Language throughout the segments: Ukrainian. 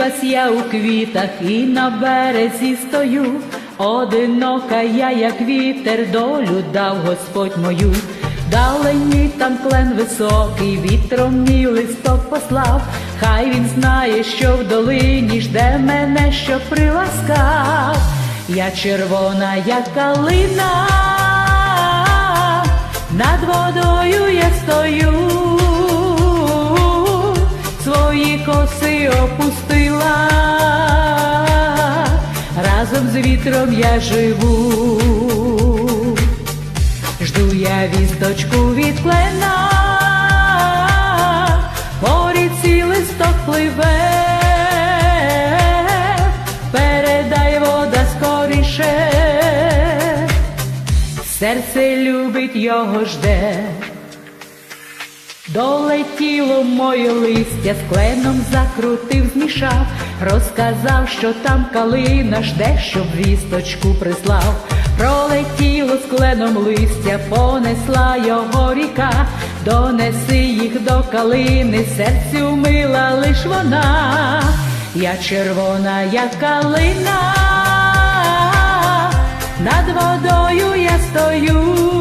Народилась я у квітах і на березі стою, одинока я, як вітер, долю дав Господь мою. Далині там клен високий, вітром мій листок послав, хай він знає, що в долині жде мене, що приласкав. Я червона, як калина, над водою я стою, коси опустила, разом з вітром я живу, жду я вісточку від клена, по ріці листок пливе, передай вода скоріше, серце любить його жде. Долетіло моє листя, з кленом закрутив, змішав, розказав, що там калина жде, щоб вісточку прислав. Пролетіло з кленом листя, понесла його ріка, донеси їх до калини, серцю мила лиш вона, я червона, як калина, над водою я стою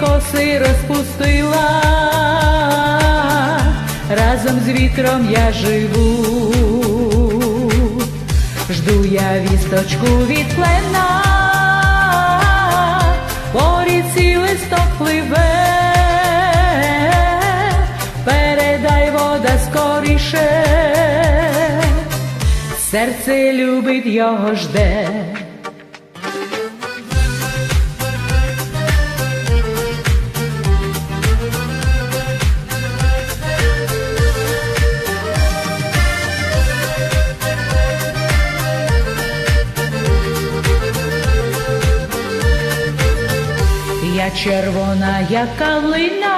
коси розпустила, разом з вітром я живу, жду я вісточку від плена, по ріці листок передай вода скоріше, серце любить його жде. Червона, як калина,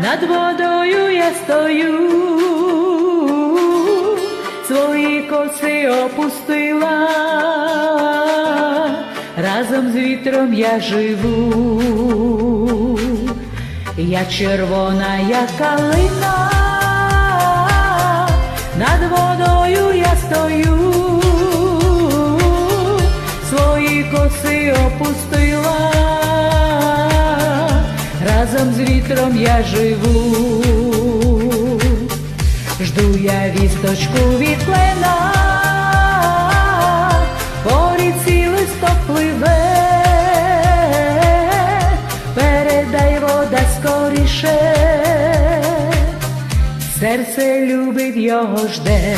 над водою я стою, свої коси опустила, разом з вітром я живу, я червона, як калина, над водою я стою свої опустила, разом з вітром я живу, жду я вісточку від клена, по ріці листок пливе, передай вода скоріше, серце любить його жде.